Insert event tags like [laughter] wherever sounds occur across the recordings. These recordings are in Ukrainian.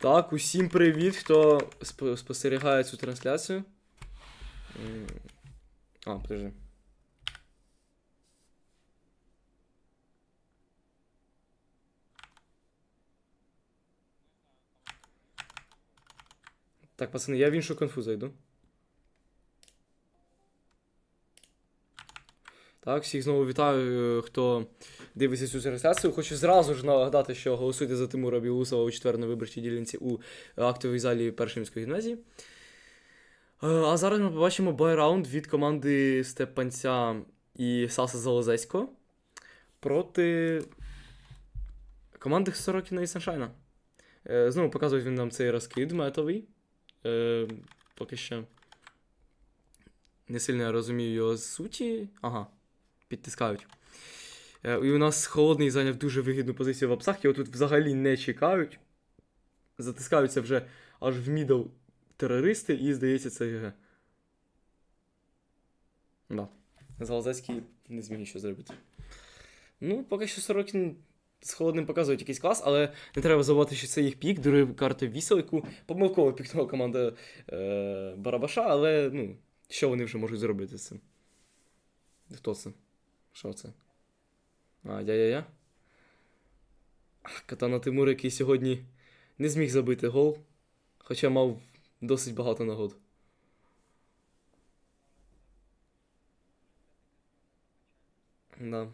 Так, усім привіт, хто сп- спостерігає цю трансляцію. А, подожди. Так, пацани, я в іншу конфу зайду. Так, всіх знову вітаю, е, хто дивиться цю трансляцію. Хочу зразу ж нагадати, що голосуйте за Тимура Білусова у четвер на виборчій ділянці у актовій залі першої міської гімназії. Е, А зараз ми побачимо байраунд від команди Степанця і Саса Залозеського проти команди Сорокіна і Саншайна. Е, Знову показує він нам цей розкид метовий. Поки що не сильно я розумію його суті. Ага, підтискають. Е, І у нас холодний зайняв дуже вигідну позицію в апсах. Його тут взагалі не чекають. Затискаються вже аж в мідл терористи, і здається, це ГГ. Да. Залозецький не зміг нічого зробити. Ну, поки що Сорокін з холодним показують якийсь клас, але не треба забувати, що це їх пік, друга карта вісел, яку помилково пікнула команда е, Барабаша, але ну, що вони вже можуть зробити з цим? Хто це? Що це? А, я-я-я. Катана Тимур, який сьогодні не зміг забити гол, хоча мав досить багато нагод. Да.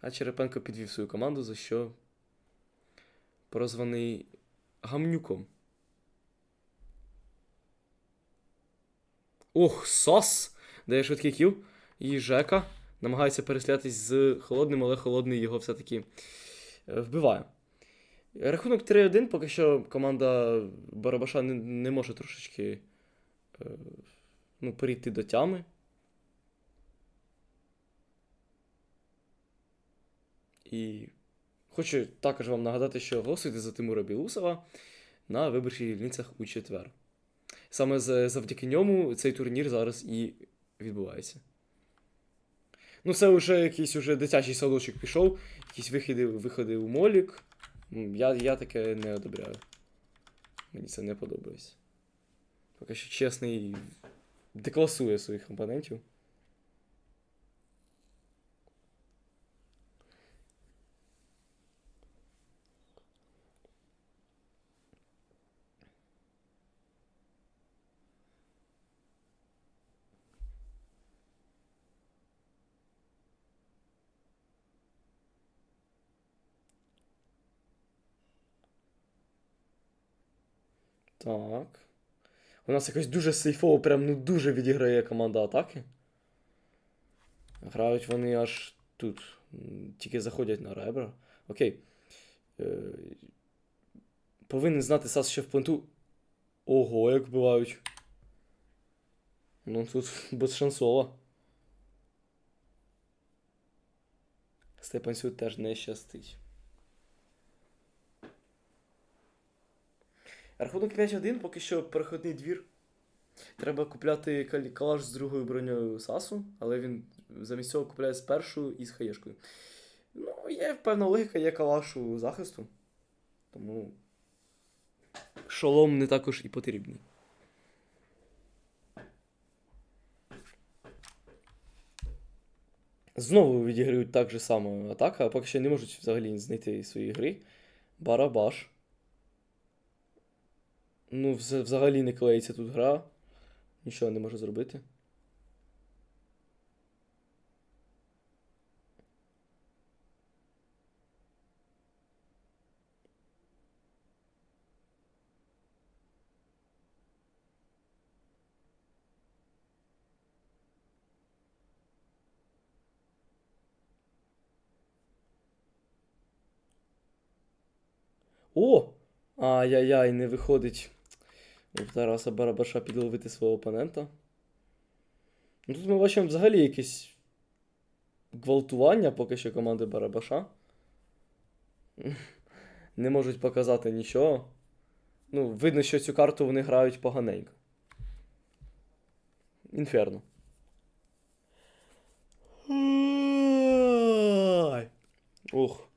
А Черепенко підвів свою команду, за що прозваний гамнюком. Ох, сос! Дає швидкий кіл. І Жека намагається переслятись з холодним, але холодний його все-таки е, вбиває. Рахунок 3-1, поки що команда Барабаша не, не може трошечки е, ну, перейти до тями. І хочу також вам нагадати, що голосуйте за Тимура Білусова на виборчих дільницях у четвер. Саме завдяки ньому цей турнір зараз і відбувається. Ну, це вже якийсь уже дитячий садочок пішов, якісь виходи, виходи у молік. Я, я таке не одобряю. Мені це не подобається. Поки що чесний декласує своїх опонентів. Так. У нас якось дуже сейфово, прям ну дуже відіграє команда атаки. Грають вони аж тут. Тільки заходять на ребра. Окей. Е, повинен знати Сас, що в пленту. Ого, як вбивають. Ну тут [laughs] безшансово. Степанцю теж не щастить. Рахунок 5-1, поки що переходний двір. Треба купляти калаш з другою броньою Сасу, але він замість цього купляє з першою і з хаєшкою. Ну, є певна логіка, є калаш у захисту. Тому шолом не також і потрібний. Знову відіграють так же само атака, а поки що не можуть взагалі знайти свої гри. Барабаш. Ну, вз- взагалі не клеїться тут гра. Нічого не можу зробити. О! Ай-яй-яй, не виходить у Тараса Барабаша підловити свого опонента. Ну, тут ми бачимо взагалі якесь гвалтування поки що команди Барабаша. [laughs] Не можуть показати нічого. Ну, видно, що цю карту вони грають поганенько. Інферно. Ох.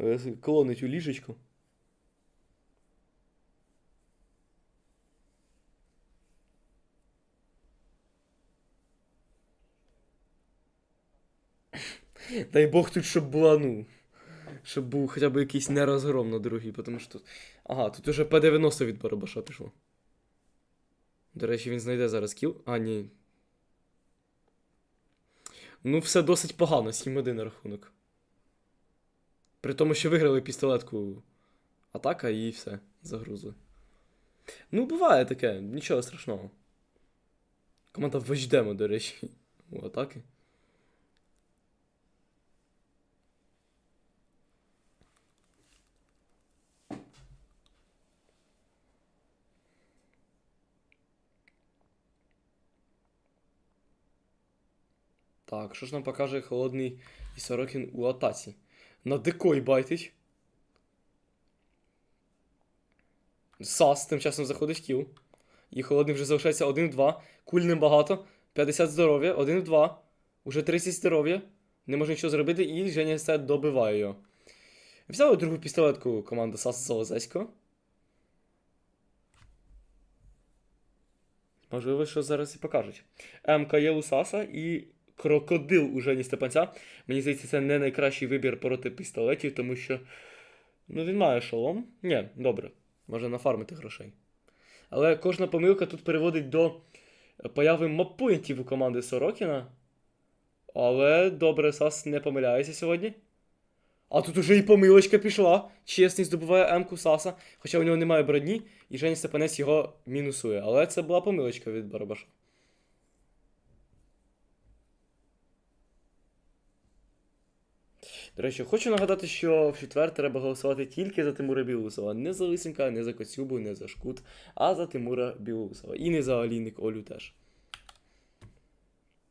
Е, Клонить у ліжечку. Дай Бог тут, щоб була, ну. Щоб був хоча б якийсь нерозгром на другій, тому що. Ага, тут уже П-90 від Барабаша пішло. До речі, він знайде зараз кіл. А, ні. Ну, все досить погано, 7-1 рахунок. При тому, що виграли пістолетку атака і все, загрузли. Ну, буває таке, нічого страшного. Команда вождемо, до речі, у атаки. Так, що ж нам покаже холодний і Сорокін у атаці? На декой байтить. Сас тим часом заходить кіл. І холодний вже залишається 1 в 2. Куль небагато. 50 здоров'я, 1 в 2. Уже 30 здоров'я. Не може нічого зробити, і Женя Сет добиває його. Взяли другу пістолетку команда Саса Залозеського. Можливо, що зараз і покажуть. МК є у Саса і крокодил у Жені Степанця. Мені здається, це не найкращий вибір проти пістолетів, тому що. Ну, він має шолом. Ні, добре. Може нафармити грошей. Але кожна помилка тут переводить до появи маппоінтів у команди Сорокіна. Але добре, Сас не помиляється сьогодні. А тут уже і помилочка пішла. Чесний здобуває М-ку Саса, хоча у нього немає броні, і Женя Степанець його мінусує. Але це була помилочка від Барабаша. До речі, хочу нагадати, що в четвер треба голосувати тільки за Тимура Білусова. Не за Лисенка, не за Коцюбу, не за Шкут, а за Тимура Білусова. І не за Аліник Олю теж.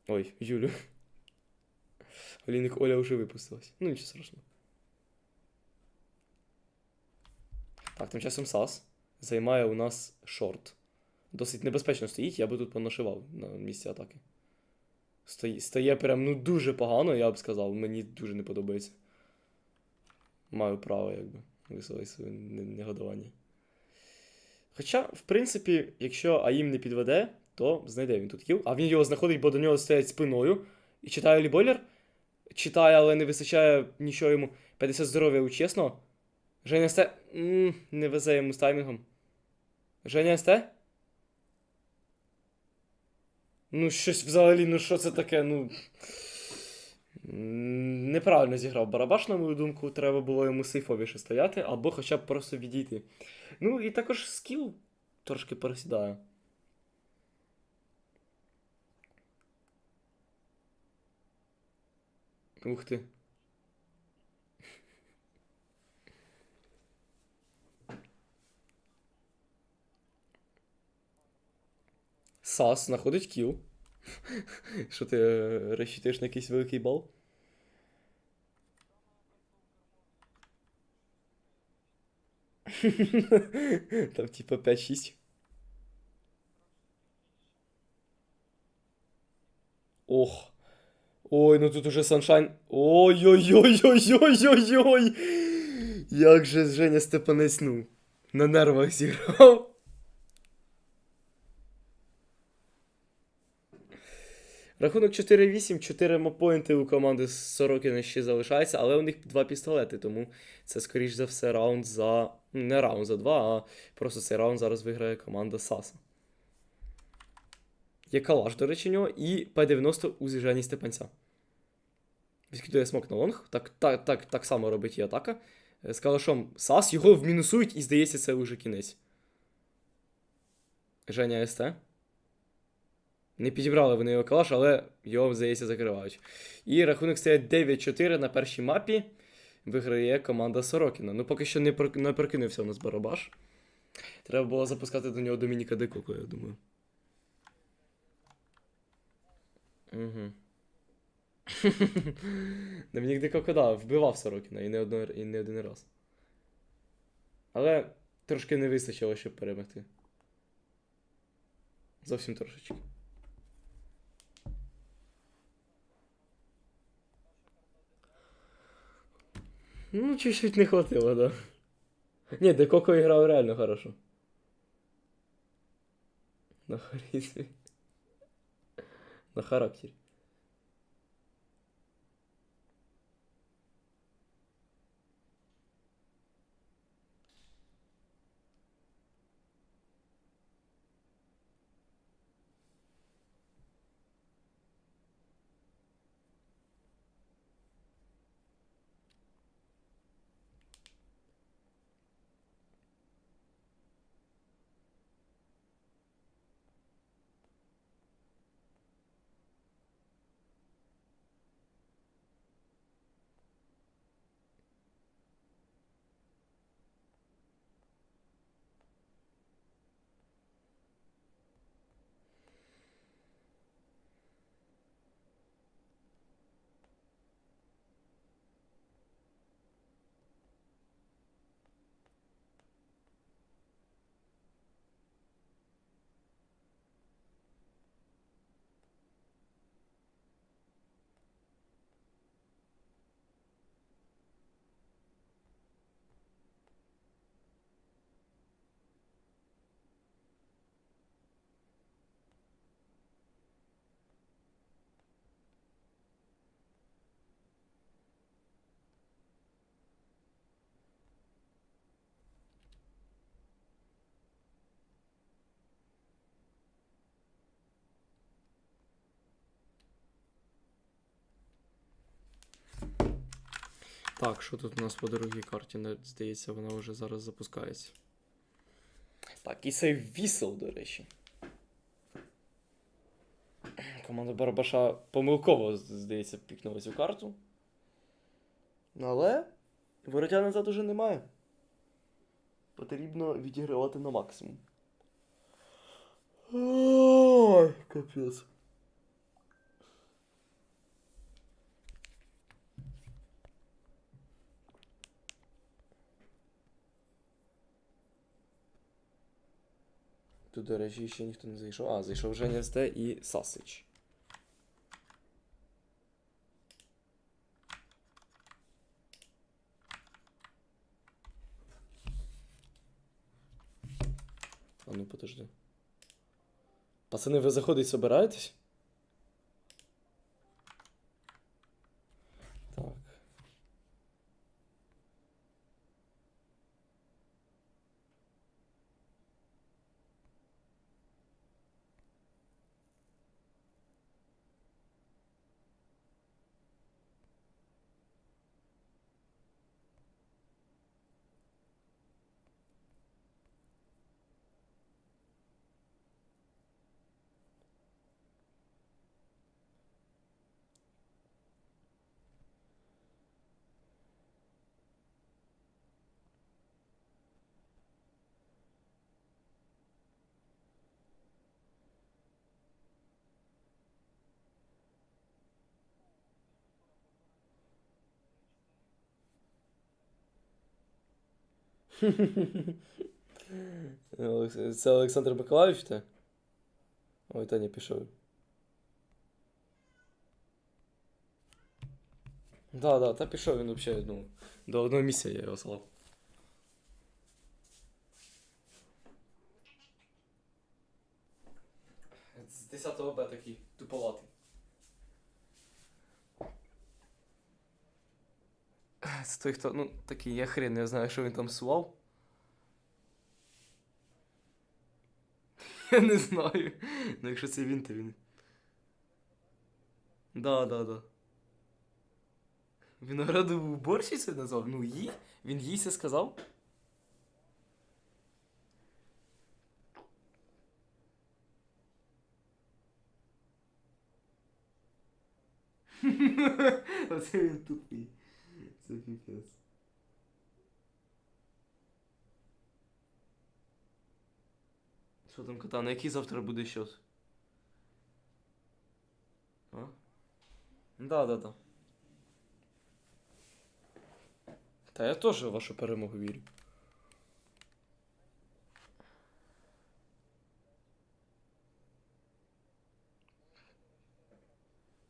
Ой, Юлю. Олійник Оля вже випустилась. Ну, нічого страшного. Так, тим часом САС займає у нас шорт. Досить небезпечно стоїть, я би тут понашивав на місці атаки. Стає, прям ну дуже погано, я б сказав. Мені дуже не подобається. Маю право, якби, висловити своє не- негодування. Хоча, в принципі, якщо АІМ не підведе, то знайде він тут кіл. А він його знаходить, бо до нього стоять спиною. І читає лібойлер. Читає, але не вистачає нічого йому. 50 здоров'я у чесно. Женя СТ. не везе йому з таймінгом. Женя СТ? Ну, щось взагалі, ну що це таке, ну. Неправильно зіграв Барабаш, на мою думку, треба було йому сейфовіше стояти, або хоча б просто відійти. Ну, і також скіл трошки пересідає. Ух ти. Сас знаходить кіл. [laughs] Що ти е, розчитуєш на якийсь великий бал? [laughs] Там типа 5-6. Ох. Ой, ну тут уже саншайн. Ой-ой-ой-ой-ой-ой-ой. Як же Женя Степанець, ну, на нервах зіграв. Рахунок 4-8, 4 мопоінти у команди Сорокіна ще залишається, але у них два пістолети, тому це, скоріш за все, раунд за. Не раунд за два, а просто цей раунд зараз виграє команда Саса. Є калаш, до речі, нього, і П-90 у зіжанні Степанця. Відкидує смок на лонг. Так, так, так, так само робить і атака. Е, З калашом Сас, його вмінусують, і здається, це вже кінець. Женя СТ. Не підібрали вони його калаш, але його, здається, закривають. І рахунок стає 9-4 на першій мапі. Виграє команда Сорокіна. Ну, поки що не, про... не прокинувся у нас Барабаш. Треба було запускати до нього Домініка Декоко, я думаю. Угу. [laughs] Домінік Декоко, да, вбивав Сорокіна і не, одно... і не один раз. Але трошки не вистачило, щоб перемогти. Зовсім трошечки. Ну, чуть-чуть не хватило, да. Не, Декоко играл реально хорошо. На харизме. На характере. Так, що тут у нас по другій карті? Здається, вона вже зараз запускається. Так, і цей вісел, до речі. Команда Барбаша помилково, здається, пікнула цю карту. Але воротя назад уже немає. Потрібно відігравати на максимум. Ой, капець. Тут, до речі, ще ніхто не зайшов. А, зайшов Женя СТ і Сасич. А ну подожди. Пацани, ви заходить собираєтесь? Так. Олекс- Це Олександр Миколаївич, та? Ой, та не пішов. Да, да, та пішов він взагалі, ну, до одного місця я його слав. З 10 Б такий туповатий. Це той, хто, ну, такий, я хрен, я знаю, що він там сував. Я не знаю. Ну, якщо це він, то він. Да, да, да. Виноградову уборщицю назвав? Ну, їй? Він їй це сказав? [laughs] Оце він тупий. Це піпець. Що там кота? На який завтра буде щось? А? Да, да, да. Та я теж в вашу перемогу вірю.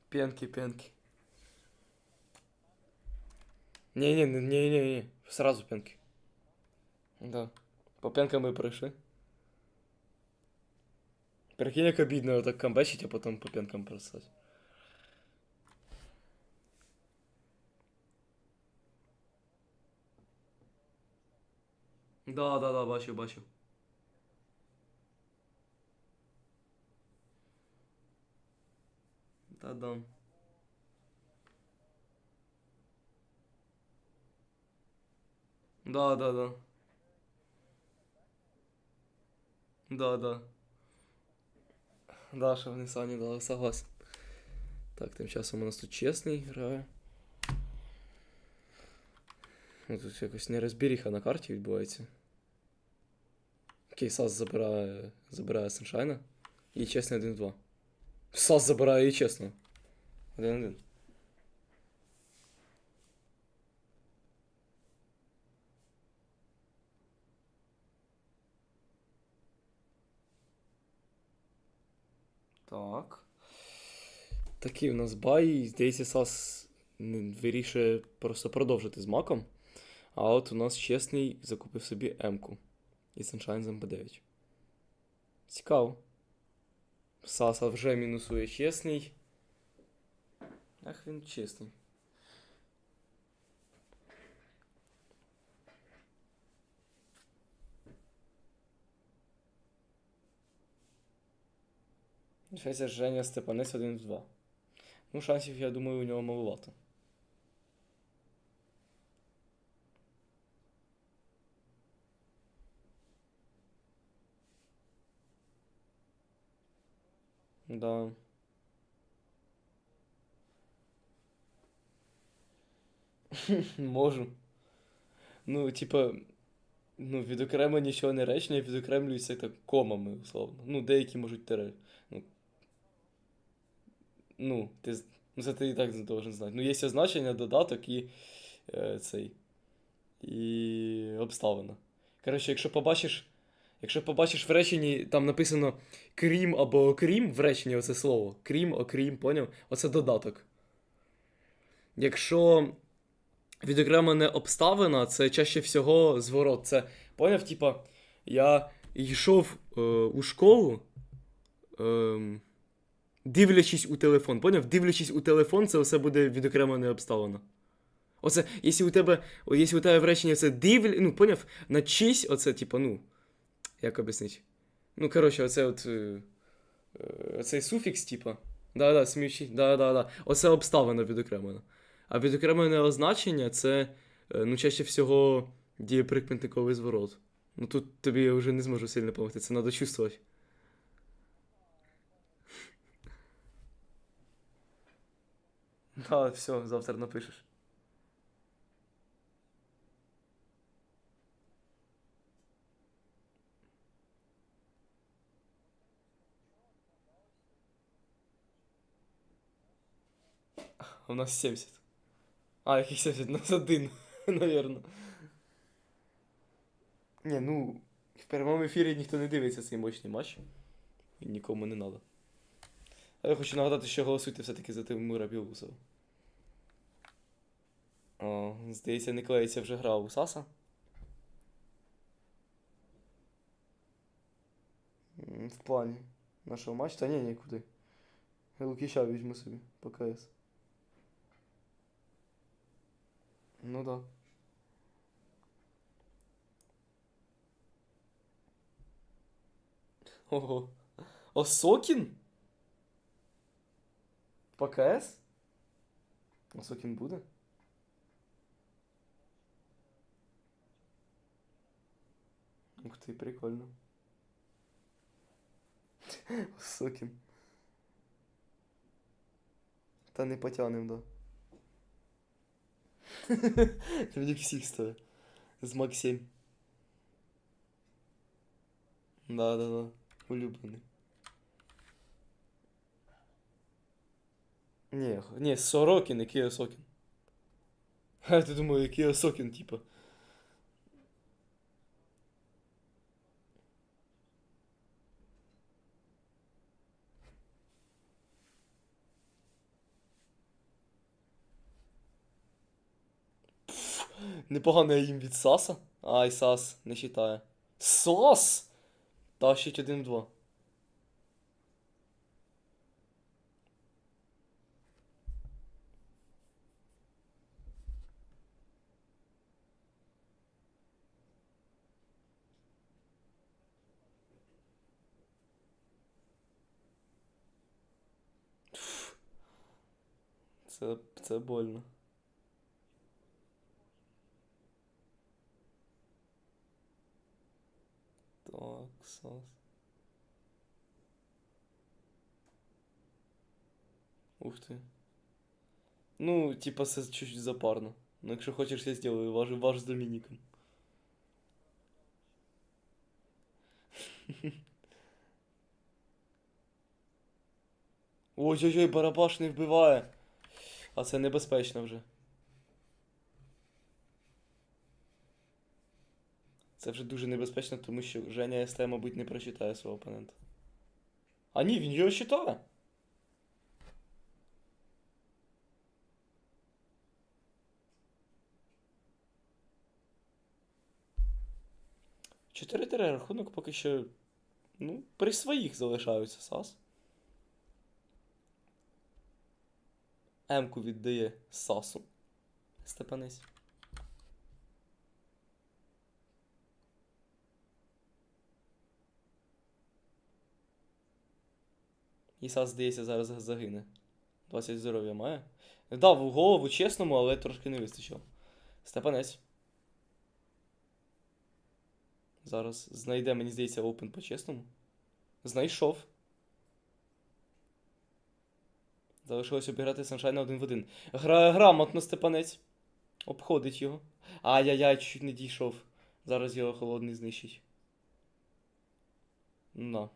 Пенки, пенки. Не-не, не-не-не, сразу пенки. Да. По пенкам ми пройшли. Прикинь, як обідно так камбечить, а потім по пенкам просать. Да, да, да, бачу, бачу. Та Да, да, да. Да, да. Да, що вони самі дали, согласен. Так, тим часом у нас тут чесний грає. Ну, тут якось нерозбіріха на карті відбувається. Окей, Сас забирає, забирає Саншайна. І чесний 1-2. Сас забирає і чесно. 1-1. Так. Такий у нас бай. Здається, Сас вирішує просто продовжити з маком. А от у нас чесний закупив собі М-ку. І Sunshine з МП9. Цікаво. Саса вже мінусує чесний. Ах, він чесний. Лишається Женя Степанець 1 в 2. Ну, шансів, я думаю, у нього маловато. Да. [laughs] Можу. Ну, типа, ну, відокремо нічого не речення, відокремлюються так комами, условно. Ну, деякі можуть тере. Ну, ну, ти, ну, це ти і так должен знати. Ну, є означення, додаток і е, цей. І обставина. Коротше, якщо побачиш. Якщо побачиш в реченні, там написано крім або окрім в реченні оце слово. Крім, окрім, поняв? Оце додаток. Якщо відокремлене обставина, це чаще всього зворот. Це поняв, типа, я йшов е, у школу, е, дивлячись у телефон. Поняв? Дивлячись у телефон, це все буде відокремлене обставина. Оце, якщо у тебе, якщо у тебе в це дивль, ну, поняв, начись, оце, типа, ну, як об'яснити? Ну, коротше, оце от. Е, е, оцей суфікс, типа. Да-да, сміючи. Да-да-да. Оце обставина відокремлена. А відокремлене означення це, е, ну, чаще всього дієприкметниковий зворот. Ну тут тобі я вже не зможу сильно допомогти, це треба чувствувати. Да, все, завтра напишеш. У нас 70. А, яких 70? У нас один, [laughs] наверное. Ні, ну, в прямому ефірі ніхто не дивиться цей мощний матч. І нікому не треба. А я хочу нагадати, що голосуйте все-таки за Тимура Білусова. О, здається, не клеїться вже гра у Саса. В плані нашого матчу? Та ні, нікуди. Лукіща візьму собі по КС. Ну да. Ого. Осокін? По КС? Осокін буде? Ух ти, прикольно. Осокін. Та не потянем, да. Мені всіх стоїть. З Мак 7. Да, да, да. Улюблений. Ні, х- ні, Сорокін, який Осокін. А ти думаю, який Осокін, типа. Непоганий їм від Саса. Ай, Сас, не читає. Сос! Тащить 1-2. Це, це больно. Так, Сас. Ух ти. Ну, типа, це чуть запарно. Ну, якщо хочеш, я сделаю ваш, ваш з Домініком. [laughs] Ой-ой-ой, барабаш не вбиває. А це небезпечно вже. Це вже дуже небезпечно, тому що Женя СТ, мабуть, не прочитає свого опонента. А ні, він його читає. Чотири 3 рахунок поки що. Ну, при своїх залишаються САС. М-ку віддає САСу. Степанись. І САС, здається, зараз загине. 20 здоров'я має. Дав у голову чесному, але трошки не вистачило. Степанець. Зараз знайде, мені здається, опен по-чесному. Знайшов. Залишилось обіграти Саншайна один в один. Гра грамотно Степанець. Обходить його. Ай-яй-яй, чуть не дійшов. Зараз його холодний знищить. Ну.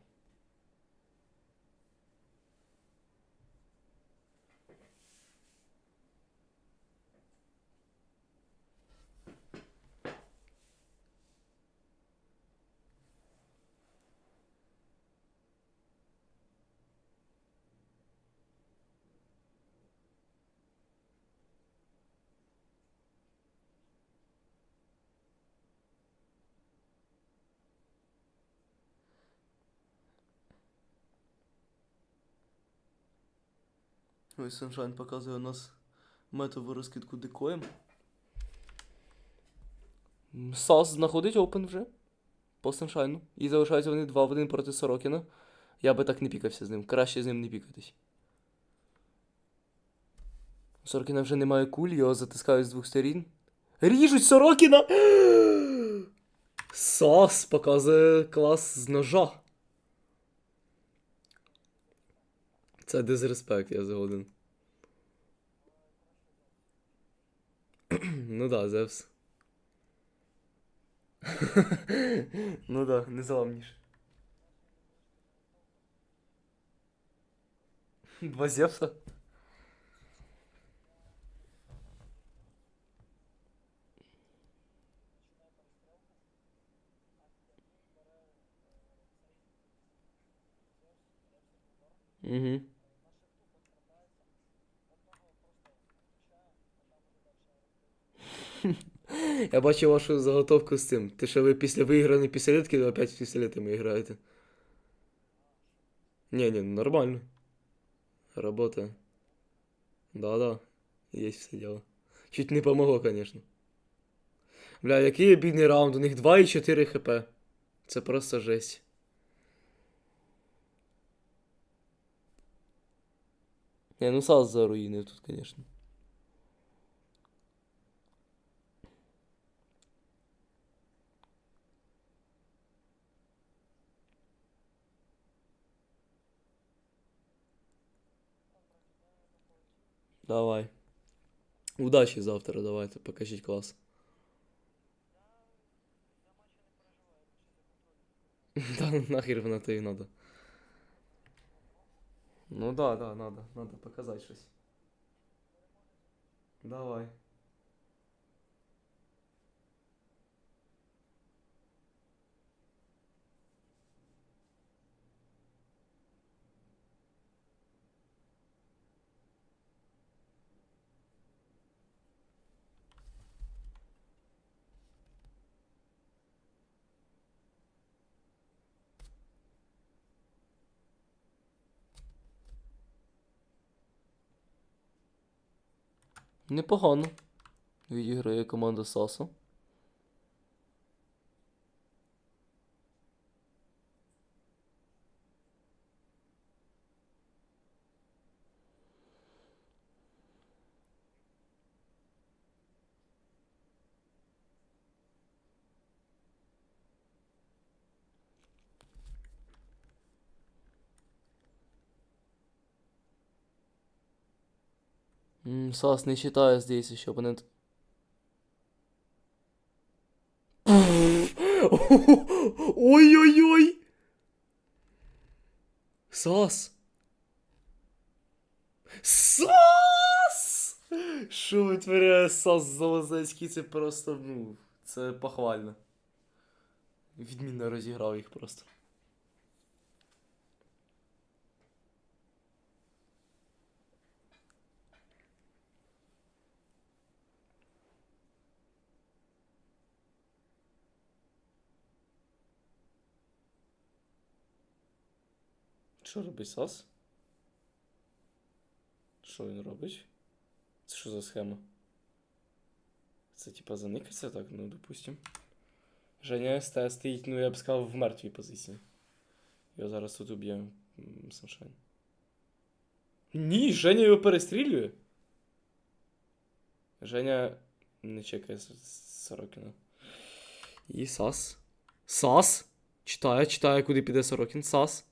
Ось Sunshine показує у нас метову розкидку декоєм. Сас знаходить опен вже. По Саншайну. І залишаються вони 2 в 1 проти Сорокіна. Я би так не пікався з ним. Краще з ним не пікатись. Сорокіна вже немає куль, його затискають з двох сторін. Ріжуть Сорокіна! [gasps] Сас показує клас з ножа. Це дизреспект, я згоден. [clears throat] ну да, Зевс. [laughs] ну да, не незламніше. [laughs] Два Зевса? Угу. [laughs] Я бачив вашу заготовку з цим. Те, що ви після виграної пістолетки опять пістолетами граєте. Ні, ні, нормально. Работа. Да-да. Есть все дело. Чуть не помогло, конечно. Бля, який обідний раунд, у них 2,4 хп. Це просто жесть. Не, ну Сас заруїнив тут, конечно. Давай. Удачі завтра, давайте, покажіть клас. [laughs] Да нахер воно тобі надо. Ну да, да, надо, надо показати щось. Давай. Непогано. Відіграє команда Саса. Сас не читає, здається, що опонент. Ой-ой-ой! Сас! Сас! Що витворяє Сас Залозецький? Це просто, ну, це похвально. Відмінно розіграв їх просто. Що робить Сас? Що він робить? Це що за схема? Це типа заникаться так, ну допустим. Женя СТ стоїть, ну я б сказав, в мертвій позиції. Його зараз тут уб'є Саншайн. Ні, Женя його перестрілює. Женя не чекає Сорокіна. І Сас. Сас? Читає, читає, куди піде Сорокін. Сас.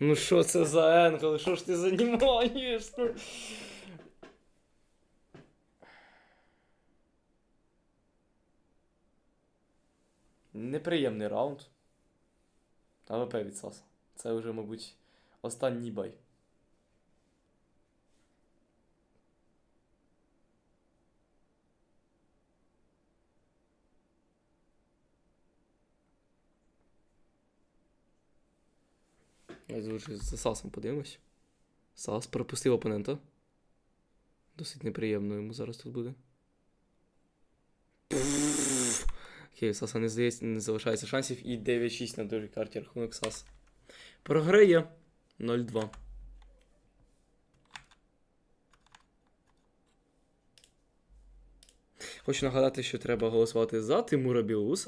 Ну що це за енкл? Що ж ти займаєш? Ну. Неприємний раунд. АВП від Саса. Це вже, мабуть, останній бай. Давайте лучше за Сасом подивимось. Сас пропустив опонента. Досить неприємно йому зараз тут буде. Окей, Саса не здається, не залишається шансів. І 9-6 на дуже карті рахунок Сас. Програє 0-2. Хочу нагадати, що треба голосувати за Тимура Білоуса.